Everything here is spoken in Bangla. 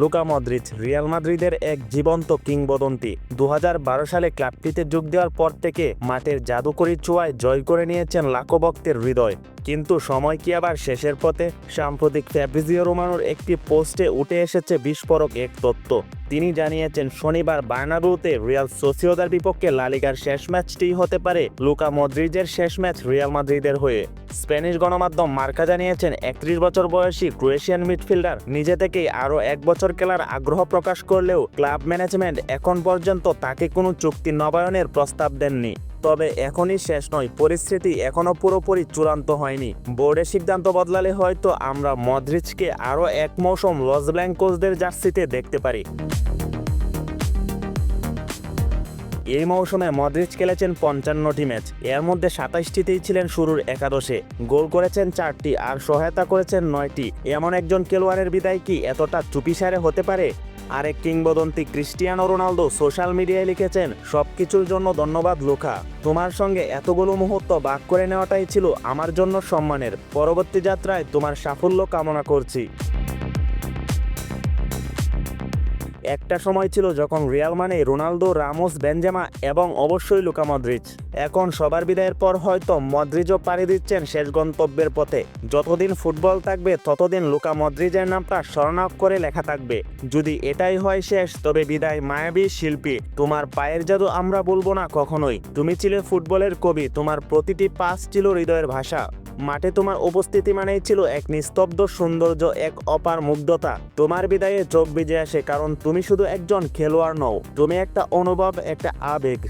লুকা মদ্রিচ রিয়াল মাদ্রিদের এক জীবন্ত কিংবদন্তি। দু হাজার বারো সালে ক্লাবটিতে যোগ দেওয়ার পর থেকে মাঠের জাদুকরী চুয়ায় জয় করে নিয়েছেন লাখো ভক্তের হৃদয়। কিন্তু সময় কি আবার শেষের পথে? সাম্প্রতিক ফ্যাব্রিজিও রোমানোর একটি পোস্টে উঠে এসেছে বিস্ফোরক এক তত্ত্ব তিনি জানিয়েছেন, শনিবার বার্নাবুতে রিয়াল সোসিওদার বিপক্ষে লালিগার শেষ ম্যাচটি হতে পারে লুকা মদ্রিজের শেষ ম্যাচ রিয়াল মাদ্রিদের হয়ে। স্প্যানিশ গণমাধ্যম মার্কা জানিয়েছেন, একত্রিশ বছর বয়সী ক্রোয়েশিয়ান মিডফিল্ডার নিজে থেকেই আরও এক বছর খেলার আগ্রহ প্রকাশ করলেও ক্লাব ম্যানেজমেন্ট এখন পর্যন্ত তাকে কোনো চুক্তি নবায়নের প্রস্তাব দেননি। তবে এখনই শেষ নয়, পরিস্থিতি এখনও পুরোপুরি চূড়ান্ত হয়নি। বোর্ডের সিদ্ধান্ত বদলালে হয়তো আমরা মদ্রিজকে আরও এক মৌসুম লস ব্ল্যাঙ্কোসদের জার্সিতে দেখতে পারি। এই মৌসুমে মদ্রিচ খেলেছেন পঞ্চান্নটি ম্যাচ। এর মধ্যে সাতাইশটিতেই ছিলেন শুরুর একাদশে। গোল করেছেন চারটি আর সহায়তা করেছেন নয়টি। এমন একজন খেলোয়াড়ের বিদায় কি এতটা চুপিসারে হতে পারে? আরেক কিংবদন্তি ক্রিস্টিয়ানো রোনালদো সোশ্যাল মিডিয়ায় লিখেছেন, সবকিছুর জন্য ধন্যবাদ লোখা তোমার সঙ্গে এতগুলো মুহূর্ত বাক করে নেওয়াটাই ছিল আমার জন্য সম্মানের। পরবর্তী যাত্রায় তোমার সাফল্য কামনা করছি। একটা সময় ছিল যখন রিয়াল মানে রোনালদো, রামোস, বেনজেমা এবং অবশ্যই লুকা মদ্রিচ এখন সবার বিদায়ের পর হয়তো মদ্রিজও পাড়ি দিচ্ছেন শেষ গন্তব্যের পথে। যতদিন ফুটবল থাকবে, ততদিন লুকা মদ্রিজের নামটা স্মরণাক্ষরে লেখা থাকবে। যদি এটাই হয় শেষ, তবে বিদায় মায়াবী শিল্পী। তোমার পায়ের জাদু আমরা বলব না কখনোই। তুমি ছিলে ফুটবলের কবি, তোমার প্রতিটি পাস ছিল হৃদয়ের ভাষা। মাঠে তোমার উপস্থিতি মানেই ছিল এক নিস্তব্ধ সৌন্দর্য, এক অপার মুগ্ধতা। তোমার বিদায়ে চোখ ভিজে আসে, কারণ তুমি শুধু একজন খেলোয়াড় নও, তুমি একটা অনুভব, একটা আবেগ।